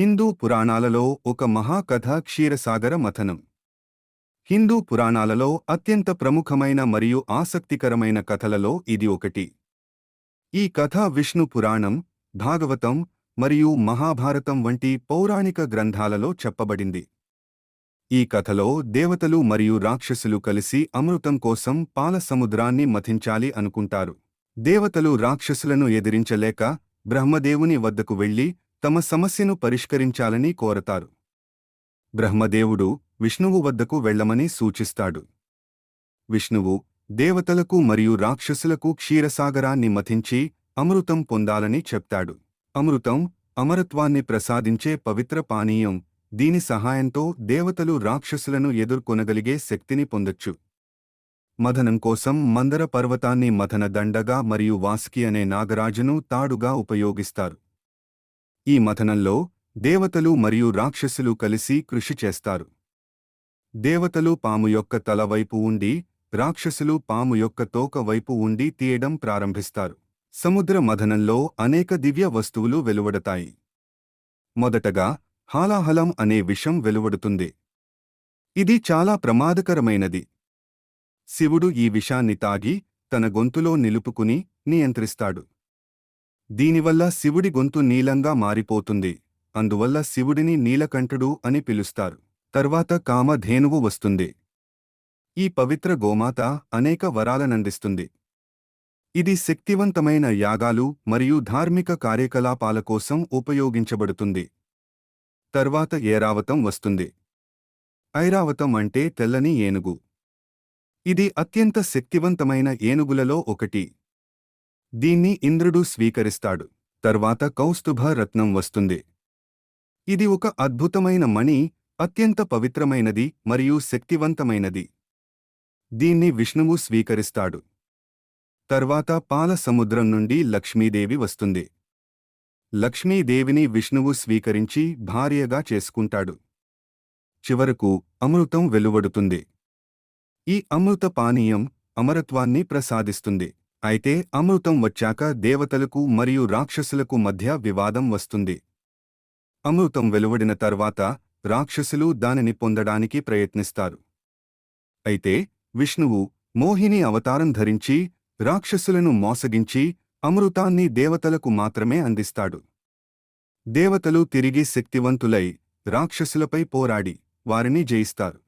హిందూ పురాణాలలో ఒక మహాకథ క్షీరసాగర మథనం. హిందూ పురాణాలలో అత్యంత ప్రముఖమైన మరియు ఆసక్తికరమైన కథలలో ఇది ఒకటి. ఈ కథ విష్ణు పురాణం భాగవతం మరియు మహాభారతం వంటి పౌరాణిక గ్రంథాలలో చెప్పబడింది. ఈ కథలో దేవతలు మరియు రాక్షసులు కలిసి అమృతం కోసం పాల సముద్రాన్ని మథించాలి అనుకుంటారు. దేవతలు రాక్షసులను ఎదిరించలేక బ్రహ్మదేవుని వద్దకు వెళ్ళి తమ సమస్యను పరిష్కరించాలని కోరతారు. బ్రహ్మదేవుడు విష్ణువు వద్దకు వెళ్ళమని సూచిస్తాడు. విష్ణువు దేవతలకు మరియు రాక్షసులకు క్షీరసాగరాన్ని మథించి అమృతం పొందాలని చెప్తాడు. అమృతం అమరత్వాన్ని ప్రసాదించే పవిత్ర పానీయం దీని సహాయంతో దేవతలు రాక్షసులను ఎదుర్కొనగలిగే శక్తిని పొందొచ్చు. మథనం కోసం మందర పర్వతాన్ని మథన దండగా మరియు వాసుకి అనే నాగరాజును తాడుగా ఉపయోగిస్తారు. ఈ మథనంలో దేవతలు మరియు రాక్షసులు కలిసి కృషి చేస్తారు. దేవతలు పాము యొక్క తల వైపు ఉండి రాక్షసులు పాము యొక్క తోక వైపు ఉండి తీయడం ప్రారంభిస్తారు. సముద్ర మథనంలో అనేక దివ్య వస్తువులు వెలువడతాయి. మొదటగా హాలాహలం అనే విషం వెలువడుతుంది. ఇది చాలా ప్రమాదకరమైనది. శివుడు ఈ విషాన్ని తాగి తన గొంతులో నిలుపుకుని నియంత్రిస్తాడు. దీనివల్ల శివుడి గొంతు నీలంగా మారిపోతుంది. అందువల్ల శివుడిని నీలకంఠుడు అని పిలుస్తారు. తర్వాత కామధేనువు వస్తుంది. ఈ పవిత్ర గోమాత అనేక వరాలనందిస్తుంది ఇది శక్తివంతమైన యాగాలు మరియు ధార్మిక కార్యకలాపాల కోసం ఉపయోగించబడుతుంది. తర్వాత ఏరావతం వస్తుంది. ఐరావతం అంటే తెల్లని ఏనుగు. ఇది అత్యంత శక్తివంతమైన ఏనుగులలో ఒకటి. దీన్ని ఇంద్రుడు స్వీకరిస్తాడు. తర్వాత కౌస్తుభ రత్నం వస్తుంది. ఇది ఒక అద్భుతమైన మణి అత్యంత పవిత్రమైనది మరియు శక్తివంతమైనది. దీన్ని విష్ణువు స్వీకరిస్తాడు. తర్వాత పాల సముద్రం నుండి లక్ష్మీదేవి వస్తుంది. లక్ష్మీదేవిని విష్ణువు స్వీకరించి భార్యగా చేసుకుంటాడు. చివరకు అమృతం వెలువడుతుంది. ఈ అమృత పానీయం అమరత్వాన్ని ప్రసాదిస్తుంది. అయితే అమృతం వచ్చాక దేవతలకు మరియు రాక్షసులకు మధ్య వివాదం వస్తుంది. అమృతం వెలువడిన తర్వాత రాక్షసులు దానిని పొందడానికి ప్రయత్నిస్తారు. అయితే విష్ణువు మోహిని అవతారం ధరించి రాక్షసులను మోసగించి అమృతాన్ని దేవతలకు మాత్రమే అందిస్తాడు. దేవతలు తిరిగి శక్తివంతులై రాక్షసులపై పోరాడి వారిని జయిస్తారు.